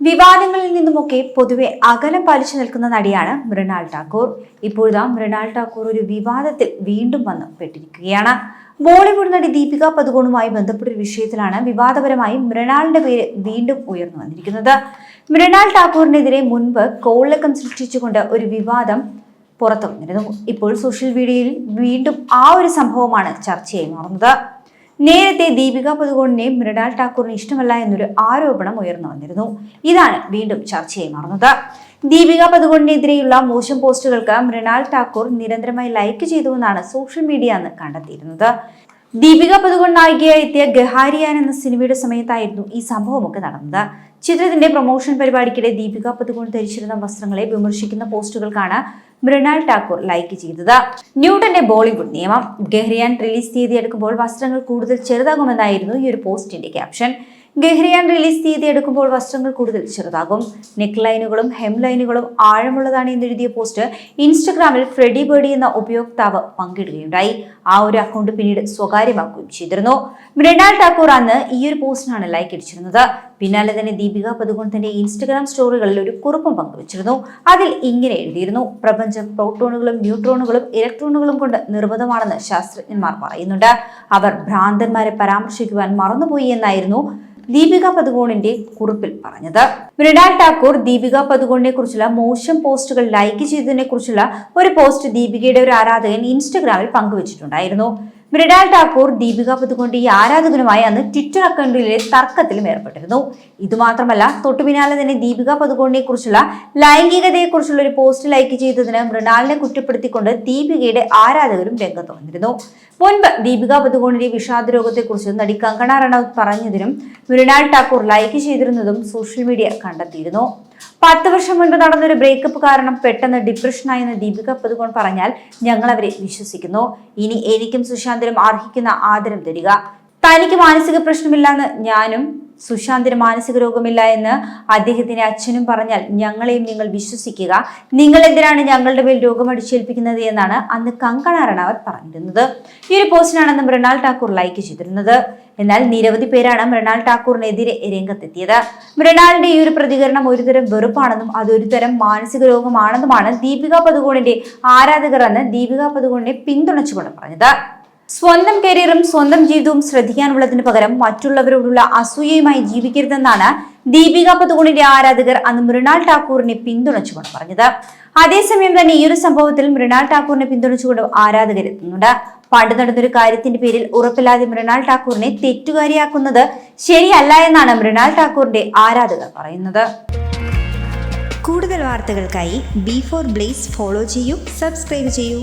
വിവാദങ്ങളിൽ നിന്നുമൊക്കെ പൊതുവെ അകലം പാലിച്ചു നിൽക്കുന്ന നടിയാണ് മൃണാൾ ടാക്കൂർ ഇപ്പോഴാ മൃണാൾ ടാക്കൂർ ഒരു വിവാദത്തിൽ വീണ്ടും വന്ന് പെട്ടിരിക്കുകയാണ്. ബോളിവുഡ് നടി ദീപിക പതുകോണുമായി ബന്ധപ്പെട്ട ഒരു വിഷയത്തിലാണ് വിവാദപരമായി മൃണാളിന്റെ പേര് വീണ്ടും ഉയർന്നു വന്നിരിക്കുന്നത്. മൃണാൾ ടാക്കൂറിനെതിരെ മുൻപ് കോളിളക്കം സൃഷ്ടിച്ചുകൊണ്ട് ഒരു വിവാദം പുറത്തു വന്നിരുന്നു ഇപ്പോൾ സോഷ്യൽ മീഡിയയിൽ വീണ്ടും ആ ഒരു സംഭവമാണ് ചർച്ചയായി മാറുന്നത്. നേരത്തെ ദീപിക പതുകോണിനെ മൃണാൾ ഠാക്കൂറിന് ഇഷ്ടമല്ല എന്നൊരു ആരോപണം ഉയർന്നു വന്നിരുന്നു. ഇതാണ് വീണ്ടും ചർച്ചയായി മാറുന്നത്. ദീപിക പതുകോണിനെതിരെയുള്ള മോശം പോസ്റ്റുകൾക്ക് മൃണാൾ ഠാക്കൂർ നിരന്തരമായി ലൈക്ക് ചെയ്തുവെന്നാണ് സോഷ്യൽ മീഡിയ അന്ന് കണ്ടെത്തിയിരുന്നത്. ദീപിക പതുകൊണ്ട് നായികയായി എത്തിയ ഗഹാരിയാൻ എന്ന സിനിമയുടെ സമയത്തായിരുന്നു ഈ സംഭവമൊക്കെ നടന്നത്. ചിത്രത്തിന്റെ പ്രൊമോഷൻ പരിപാടിക്കിടെ ദീപിക പതുകൊണ്ട് ധരിച്ചിരുന്ന വസ്ത്രങ്ങളെ വിമർശിക്കുന്ന പോസ്റ്റുകൾക്കാണ് മൃണാൾ ടാക്കൂർ ലൈക്ക് ചെയ്തത്. ന്യൂട്ടന്റെ ബോളിവുഡ് നിയമം. ഗഹ്രിയാൻ റിലീസ് തീയതി എടുക്കുമ്പോൾ വസ്ത്രങ്ങൾ കൂടുതൽ ചെറുതാകുമെന്നായിരുന്നു ഈ ഒരു പോസ്റ്റിന്റെ ക്യാപ്ഷൻ. ഗഹ്രിയാൻ റിലീസ് തീയതി എടുക്കുമ്പോൾ വസ്ത്രങ്ങൾ കൂടുതൽ ചെറുതാകും. നെക്ക് ലൈനുകളും ഹെം ലൈനുകളും ആഴമുള്ളതാണ് എന്നെഴുതിയ പോസ്റ്റ്. ഇൻസ്റ്റഗ്രാമിൽ ഫ്രെഡി ബേഡി എന്ന ഉപയോക്താവ് പങ്കിടുകയുണ്ടായി. ആ ഒരു അക്കൗണ്ട് പിന്നീട് സ്വകാര്യമാക്കുകയും ചെയ്തിരുന്നു. മൃണാൾ ടാക്കൂർ അന്ന് ഈ ഒരു പോസ്റ്റിനാണ് ലൈക്ക് അടിച്ചിരുന്നത്. പിന്നാലെ തന്നെ ദീപിക പതുകോൺ തന്റെ ഇൻസ്റ്റഗ്രാം സ്റ്റോറികളിൽ ഒരു കുറിപ്പും പങ്കുവച്ചിരുന്നു. അതിൽ ഇങ്ങനെ എഴുതിയിരുന്നു. പ്രപഞ്ചം പ്രോട്ടോണുകളും ന്യൂട്രോണുകളും ഇലക്ട്രോണുകളും കൊണ്ട് നിർമ്മിതമാണെന്ന് ശാസ്ത്രജ്ഞന്മാർ പറയുന്നുണ്ട്. അവർ ഭ്രാന്തന്മാരെ പരാമർശിക്കുവാൻ മറന്നുപോയി എന്നായിരുന്നു ദീപിക പതുകോണിന്റെ കുറിപ്പിൽ പറഞ്ഞത്. മൃണാൽ ടാക്കൂർ ദീപിക പതുകോണിനെ കുറിച്ചുള്ള മോശം പോസ്റ്റുകൾ ലൈക്ക് ചെയ്തതിനെ കുറിച്ചുള്ള ഒരു പോസ്റ്റ് ദീപികയുടെ ഒരു ആരാധകൻ ഇൻസ്റ്റഗ്രാമിൽ പങ്കുവച്ചിട്ടുണ്ടായിരുന്നു. മൃണാൾ ഠാക്കൂർ ദീപിക പതുകൊണ്ട് ഈ ആരാധകനുമായി അന്ന് ട്വിറ്റർ അക്കൗണ്ടിലെ തർക്കത്തിലും ഏർപ്പെട്ടിരുന്നു. ഇതുമാത്രമല്ല തൊട്ടു പിന്നാലെ തന്നെ ദീപിക പതുകോണിനെ കുറിച്ചുള്ള ലൈംഗികതയെക്കുറിച്ചുള്ള ഒരു പോസ്റ്റ് ലൈക്ക് ചെയ്തതിന് മൃണാളിനെ കുറ്റപ്പെടുത്തിക്കൊണ്ട് ദീപികയുടെ ആരാധകരും രംഗത്ത് വന്നിരുന്നു. മുൻപ് ദീപിക പതുകോണിന്റെ വിഷാദ രോഗത്തെക്കുറിച്ച് നടി കങ്കണ റണൌത്ത് പറഞ്ഞതിനും മൃണാൾ ഠാക്കൂർ ലൈക്ക് ചെയ്തിരുന്നതും സോഷ്യൽ മീഡിയ കണ്ടെത്തിയിരുന്നു. പത്ത് വർഷം മുൻപ് നടന്നൊരു ബ്രേക്കപ്പ് കാരണം പെട്ടെന്ന് ഡിപ്രഷനായെന്ന് ദീപിക പതുകോൺ പറഞ്ഞാൽ ഞങ്ങൾ അവരെ വിശ്വസിക്കുന്നു. ഇനി എനിക്കും സുശാന്തിനും അർഹിക്കുന്ന ആദരം തരിക. തനിക്ക് മാനസിക പ്രശ്നമില്ലെന്ന് ഞാനും സുശാന്തിന് മാനസിക രോഗമില്ല എന്ന് അദ്ദേഹത്തിന്റെ അച്ഛനും പറഞ്ഞാൽ ഞങ്ങളെയും നിങ്ങൾ വിശ്വസിക്കുക. നിങ്ങൾ എന്തിനാണ് ഞങ്ങളുടെ മേൽ രോഗം അടിച്ചേൽപ്പിക്കുന്നത് എന്നാണ് അന്ന് കങ്കണ റണാവത് പറഞ്ഞിരുന്നത്. ഈ ഒരു പോസ്റ്റിനാണ് അന്ന് മൃണാൾ ഠാക്കൂർ ലൈക്ക് ചെയ്തിരുന്നത്. എന്നാൽ നിരവധി പേരാണ് മൃണാൾ ഠാക്കൂറിനെതിരെ രംഗത്തെത്തിയത്. മൃണാളിന്റെ ഈ ഒരു പ്രതികരണം ഒരുതരം വെറുപ്പാണെന്നും അതൊരു തരം മാനസിക രോഗമാണെന്നുമാണ് ദീപിക പതുകോണിന്റെ ആരാധകർ അന്ന് ദീപിക പതുകോണിനെ പിന്തുണച്ചുകൊണ്ട് പറഞ്ഞത്. സ്വന്തം കരിയറും സ്വന്തം ജീവിതവും ശ്രദ്ധിക്കാനുള്ളതിന് പകരം മറ്റുള്ളവരോടുള്ള അസൂയയുമായി ജീവിക്കരുതെന്നാണ് ദീപിക പതുകുണിന്റെ ആരാധകർ അന്ന് മൃണാൾ ടാക്കൂറിനെ പിന്തുണച്ചുകൊണ്ട് പറഞ്ഞത്. അതേസമയം തന്നെ ഈ ഒരു സംഭവത്തിൽ മൃണാൾ ടാക്കൂറിനെ പിന്തുണച്ചുകൊണ്ട് ആരാധകരെത്തുന്നുണ്ട് പണ്ട് നടന്നൊരു കാര്യത്തിന്റെ പേരിൽ ഉറപ്പില്ലാതെ മൃണാൾ ടാക്കൂറിനെ തെറ്റുകാരിയാക്കുന്നത് ശരിയല്ല എന്നാണ് മൃണാൾ ടാക്കൂറിന്റെ ആരാധകർ പറയുന്നത്. കൂടുതൽ വാർത്തകൾക്കായി ബി ഫോർ ബ്ലേസ് ഫോളോ ചെയ്യൂ സബ്സ്ക്രൈബ് ചെയ്യൂ.